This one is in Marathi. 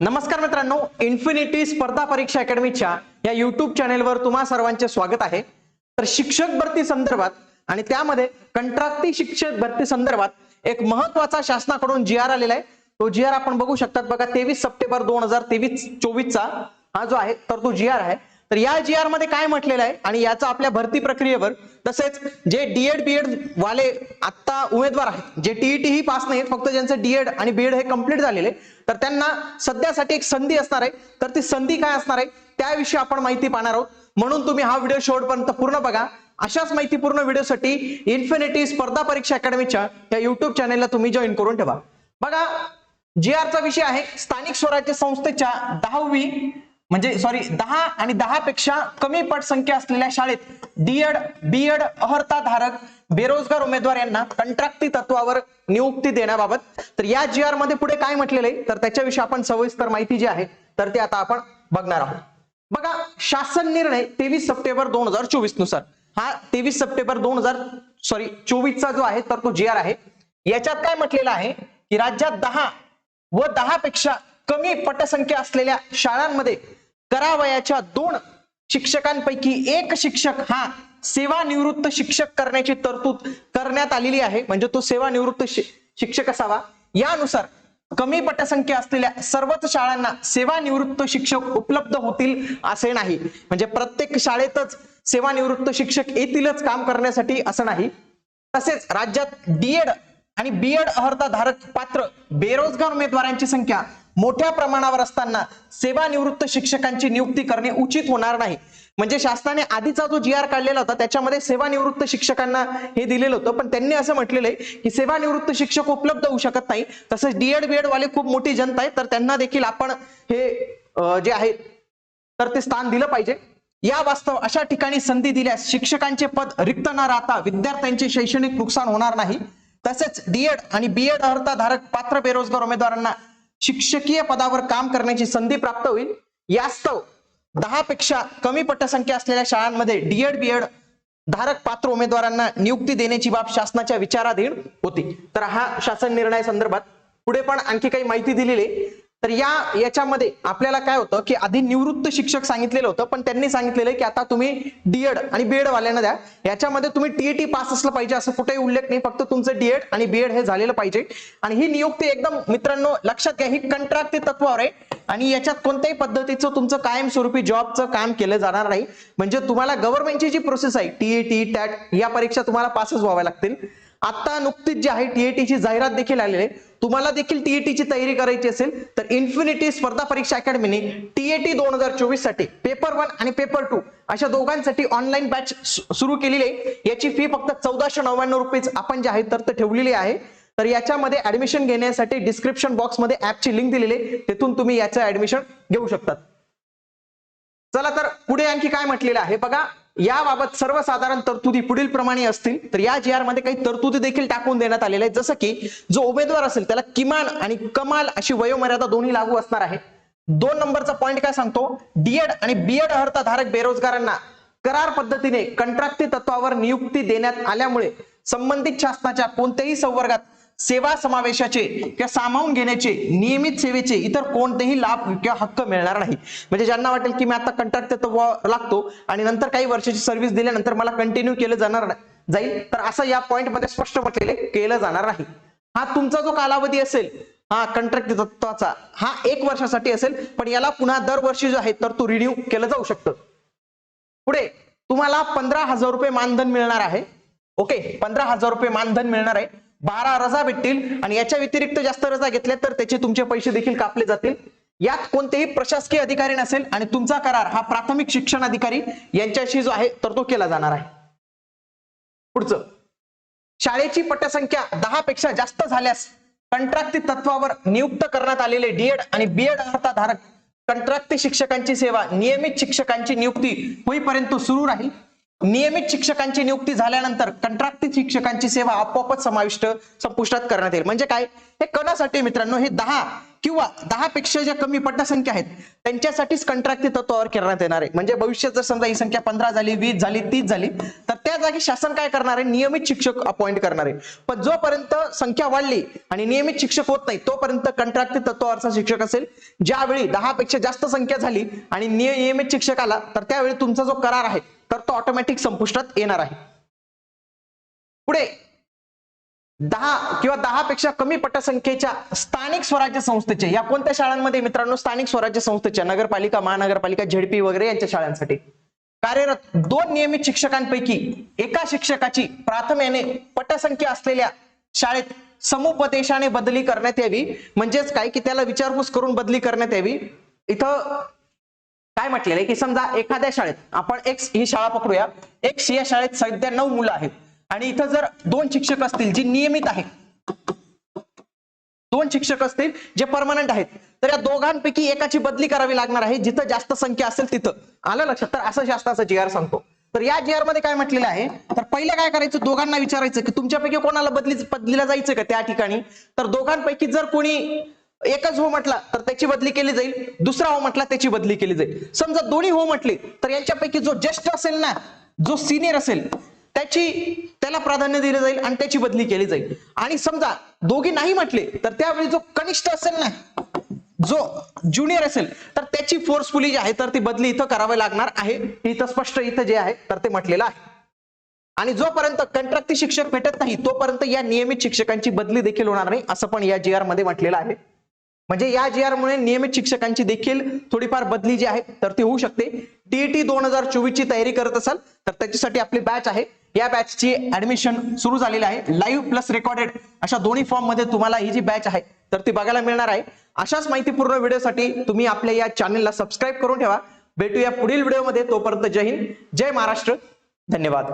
नमस्कार मित्रांनो इन्फिनिटी स्पर्धा परीक्षा अकॅडमीच्या या युट्यूब चॅनेलवर तुम्हा सर्वांचे स्वागत आहे. तर शिक्षक भरती संदर्भात आणि त्यामध्ये कंत्राटी शिक्षक भरती संदर्भात एक महत्त्वाचा शासनाकडून जी आर आलेला आहे. तो जी आर आपण बघू शकतात बघा तेवीस सप्टेंबर दोन हजार तेवीस चोवीसचा हा जो आहे तर तो जी आर आहे. तर या जी आरमध्ये काय म्हटलेलं आहे? आणि याचा आपल्या भरती प्रक्रियेवर तसेच जे डीएड बीएड वाले आता उमेदवार आहेत जे टीईटी ही पास नाहीत फक्त ज्यांचं डीएड आणि बीएड हे कंप्लीट झालेले तर त्यांना सध्यासाठी एक संधी असणार आहे. तर ती संधी काय असणार आहे? त्याविषयी आपण माहिती पाहणार आहोत. म्हणून तुम्ही हा व्हिडिओ शेवटपर्यंत पूर्ण बघा. अशाच माहितीपूर्ण व्हिडिओसाठी इन्फिनिटी स्पर्धा परीक्षा अकॅडमीच्या या युट्यूब चॅनेलला तुम्ही जॉईन करून ठेवा. बघा जी आरचा विषय आहे स्थानिक स्वराज्य संस्थेच्या दहावी म्हणजे सॉरी दहा आणि दहा पेक्षा कमी पटसंख्या असलेल्या शाळेत डीएड बीएड अहर्ता धारक बेरोजगार उमेदवार यांना कंत्राटी तत्वावर नियुक्ती देण्याबाबत तर या जी आरमध्ये पुढे काय म्हटलेलं आहे? तर त्याच्याविषयी आपण सविस्तर माहिती जी आहे तर ते आता आपण बघणार आहोत. बघा शासन निर्णय तेवीस सप्टेंबर दोन हजार चोवीसनुसार हा तेवीस सप्टेंबर दोन हजार सॉरी चोवीसचा जो आहे तर तो जी आर आहे. याच्यात काय म्हटलेलं आहे? की राज्यात दहा व दहा पेक्षा कमी पटसंख्या असलेल्या शाळांमध्ये करावयाच्या दोन शिक्षकांपैकी एक शिक्षक हा सेवानिवृत्त शिक्षक करण्याची तरतूद करण्यात आलेली आहे. म्हणजे तो सेवानिवृत्त शिक्षक असावा. यानुसार कमी पटसंख्या असलेल्या सर्वच शाळांना सेवानिवृत्त शिक्षक उपलब्ध होतील असे नाही. म्हणजे प्रत्येक शाळेतच सेवानिवृत्त शिक्षक येतीलच काम करण्यासाठी असं नाही. तसेच राज्यात डीएड आणि बीएड अर्हता धारक पात्र बेरोजगार उमेदवारांची संख्या मोठ्या प्रमाणावर असताना सेवानिवृत्त शिक्षकांची नियुक्ती करणे उचित होणार नाही. म्हणजे शासनाने आधीचा जो जी आर काढलेला होता त्याच्यामध्ये सेवानिवृत्त शिक्षकांना हे दिलेलं होतं. पण त्यांनी असं म्हटलेलं आहे की सेवानिवृत्त शिक्षक उपलब्ध होऊ शकत नाही. तसंच डीएड बीएड वाले खूप मोठी जनता आहे. तर त्यांना देखील आपण हे जे आहे तर ते स्थान दिलं पाहिजे. या वास्तव अशा ठिकाणी संधी दिल्यास शिक्षकांचे पद रिक्त न राहता विद्यार्थ्यांचे शैक्षणिक नुकसान होणार नाही. तसेच डीएड आणि बीएड अर्हताधारक पात्र बेरोजगार उमेदवारांना शिक्षकीय पदावर काम करण्याची संधी प्राप्त होईल. यास्तव दहा पेक्षा कमी पटसंख्या असलेल्या शाळांमध्ये डीएड बीएड धारक पात्र उमेदवारांना नियुक्ती देण्याची बाब शासनाच्या विचाराधीन होती. तर हा शासन निर्णय संदर्भात पुढे पण आणखी काही माहिती दिलेली तर या याच्यामध्ये आपल्याला काय होतं की आधी निवृत्त शिक्षक सांगितलेलं होतं पण त्यांनी सांगितलेलं की आता तुम्ही डीएड आणि बीएड वाल्यांना द्या. याच्यामध्ये तुम्ही टीएटी पास असलं पाहिजे असं कुठेही उल्लेख नाही फक्त तुमचं डीएड आणि बीएड हे झालेलं पाहिजे. आणि ही नियुक्ती एकदम मित्रांनो लक्षात घ्या ही कंत्राटी तत्वावर आहे. आणि याच्यात कोणत्याही पद्धतीचं तुमचं कायमस्वरूपी जॉबचं काम केलं जाणार नाही. म्हणजे तुम्हाला गव्हर्नमेंटची जी प्रोसेस आहे टीएटी टॅट या परीक्षा तुम्हाला पासच व्हाव्या लागतील. आता नुकतीच जी आहे टीएटीची जाहिरात देखील आलेली आहे. तुम्हाला देखील टीएटीची तयारी करायची असेल तर इन्फिनिटी स्पर्धा परीक्षा अकॅडमीने टीएटी दोन हजार चोवीससाठी पेपर वन आणि पेपर टू अशा दोघांसाठी ऑनलाईन बॅच सुरू केलेली आहे. याची फी फक्त चौदाशे नव्याण्णव रुपये आपण जे आहे तर ते ठेवलेली आहे. तर याच्यामध्ये ऍडमिशन घेण्यासाठी डिस्क्रिप्शन बॉक्समध्ये ऍपची लिंक दिलेली आहे. तिथून तुम्ही याचं ऍडमिशन घेऊ शकतात. चला तर पुढे आणखी काय म्हटलेलं आहे? बघा याबाबत सर्वसाधारण तरतुदी पुढील प्रमाणे असतील तर या जी आरमध्ये काही तरतुदी देखील टाकून देण्यात आलेल्या आहेत. जसं की जो उमेदवार असेल त्याला किमान आणि कमाल अशी वयोमर्यादा दोन्ही लागू असणार आहे. दोन नंबरचा पॉईंट काय सांगतो? डीएड आणि बीएड अर्हता धारक बेरोजगारांना करार पद्धतीने कंत्राटी तत्वावर नियुक्ती देण्यात आल्यामुळे संबंधित शासनाच्या कोणत्याही संवर्गात सेवा समावेशाचे किंवा सामावून घेण्याचे नियमित सेवेचे इतर कोणतेही लाभ किंवा हक्क मिळणार नाही. म्हणजे ज्यांना वाटेल की मी आता कंत्राट लागतो आणि नंतर काही वर्षाची सर्व्हिस दिल्यानंतर मला कंटिन्यू केलं जाणार नाही- जाईल. तर असं या पॉईंटमध्ये स्पष्ट म्हटलेले केलं जाणार नाही. हा तुमचा जो कालावधी असेल हा कंत्राट तत्वाचा हा एक वर्षासाठी असेल पण याला पुन्हा दरवर्षी जो आहे तर तो रिन्यू केलं जाऊ शकतं. पुढे तुम्हाला पंधरा हजार रुपये मानधन मिळणार आहे. ओके पंधरा हजार रुपये मानधन मिळणार आहे. बारा रजा भेटतील आणि याच्या व्यतिरिक्त जास्त रजा घेतल्या तर त्याचे तुमचे पैसे देखील कापले जातील. यात कोणतेही प्रशासकीय अधिकारी नसेल आणि तुमचा करार हा प्राथमिक शिक्षण अधिकारी यांच्याशी जो आहे तर तो केला जाणार आहे. पुढचं. शाळेची पटसंख्या दहा पेक्षा जास्त झाल्यास कंत्राक्ती तत्वावर नियुक्त करण्यात आलेले डीएड आणि बीएड अर्हता धारक शिक्षकांची सेवा नियमित शिक्षकांची नियुक्ती होईपर्यंत सुरू राहील. नियमित शिक्षकांची नियुक्ती झाल्यानंतर कंत्राटी शिक्षकांची सेवा आपोआपच समाविष्ट संपुष्टात करण्यात येईल. म्हणजे काय? हे कणासाठी मित्रांनो हे दहा किंवा दहा पेक्षा ज्या कमी पटसंख्या आहेत त्यांच्यासाठीच कंत्राटी तत्वावर करण्यात येणार आहे. म्हणजे भविष्यात जर समजा ही संख्या पंधरा झाली वीस झाली तीस झाली तर त्या जागी शासन काय करणार आहे? नियमित शिक्षक अपॉइंट करणार आहे. पण जोपर्यंत संख्या वाढली आणि नियमित शिक्षक होत नाही तोपर्यंत कंत्राटी तत्वावरचा शिक्षक असेल. ज्यावेळी दहा पेक्षा जास्त संख्या झाली आणि नियमित शिक्षक आला तर त्यावेळी तुमचा जो करार आहे तर तो ऑटोमॅटिक संपुष्टात येणार आहे. पुढे दहा किंवा दहा पेक्षा कमी पटसंख्येच्या स्थानिक स्वराज्य संस्थेचे या कोणत्या शाळांमध्ये मित्रांनो? स्थानिक स्वराज्य संस्थेच्या नगरपालिका महानगरपालिका झेडपी वगैरे यांच्या शाळांसाठी. कार्यरत दोन नियमित शिक्षकांपैकी एका शिक्षकाची प्राथम्याने पटसंख्या असलेल्या शाळेत समुपदेशाने बदली करण्यात यावी. म्हणजेच काय? की त्याला विचारपूस करून बदली करण्यात यावी. इथं काय म्हटलेलं आहे? की समजा एखाद्या शाळेत आपण एक्स ही शाळा पकडूया. एक्स या शाळेत सध्या नऊ मुलं आहेत. आणि इथं जर दोन शिक्षक असतील जी नियमित आहेत दोन शिक्षक असतील जे परमनंट आहेत तर या दोघांपैकी एकाची बदली करावी लागणार आहे. जिथं जास्त संख्या असेल तिथं. आलं लक्षात? तर असं शास्त्राचं जी आर सांगतो. तर या जी आरमध्ये काय म्हटलेलं आहे? तर पहिलं काय करायचं? दोघांना विचारायचं की तुमच्यापैकी कोणाला बदली बदलीला जायचं का त्या ठिकाणी? तर दोघांपैकी जर कोणी एकच हो म्हटला तर त्याची बदली केली जाईल. दुसरा हो म्हटला त्याची बदली केली जाईल. समजा दोन्ही हो म्हटले तर यांच्यापैकी जो ज्येष्ठ असेल ना जो सिनियर असेल त्याची त्याला प्राधान्य दिलं जाईल आणि त्याची बदली केली जाईल. आणि समजा दोघी नाही म्हटले तर त्यावेळी जो कनिष्ठ असेल ना जो ज्युनियर असेल तर त्याची फोर्सफुली जी आहे तर ती बदली इथं करावी लागणार आहे. इथं स्पष्ट इथं जे आहे तर ते म्हटलेलं आहे. आणि जोपर्यंत कंत्राटी शिक्षक भेटत नाही तोपर्यंत या नियमित शिक्षकांची बदली देखील होणार नाही असं पण या जी आरमध्ये म्हटलेलं आहे. म्हणजे या जी आर मुळे नियमित शिक्षकांची देखील थोडीफार बदली जी आहे तर ती होऊ शकते. टीईटी दोन हजार चोवीस ची तयारी करत असाल तर त्याच्यासाठी आपली बॅच आहे. या बॅचची ऍडमिशन सुरू झालेली आहे. लाईव्ह प्लस रेकॉर्डेड अशा दोन्ही फॉर्ममध्ये तुम्हाला ही जी बॅच आहे तर ती बघायला मिळणार आहे. अशाच माहितीपूर्ण व्हिडिओसाठी तुम्ही आपल्या या चॅनलला सबस्क्राईब करून ठेवा. भेटूया पुढील व्हिडिओमध्ये तोपर्यंत जय हिंद. जय महाराष्ट्र. धन्यवाद.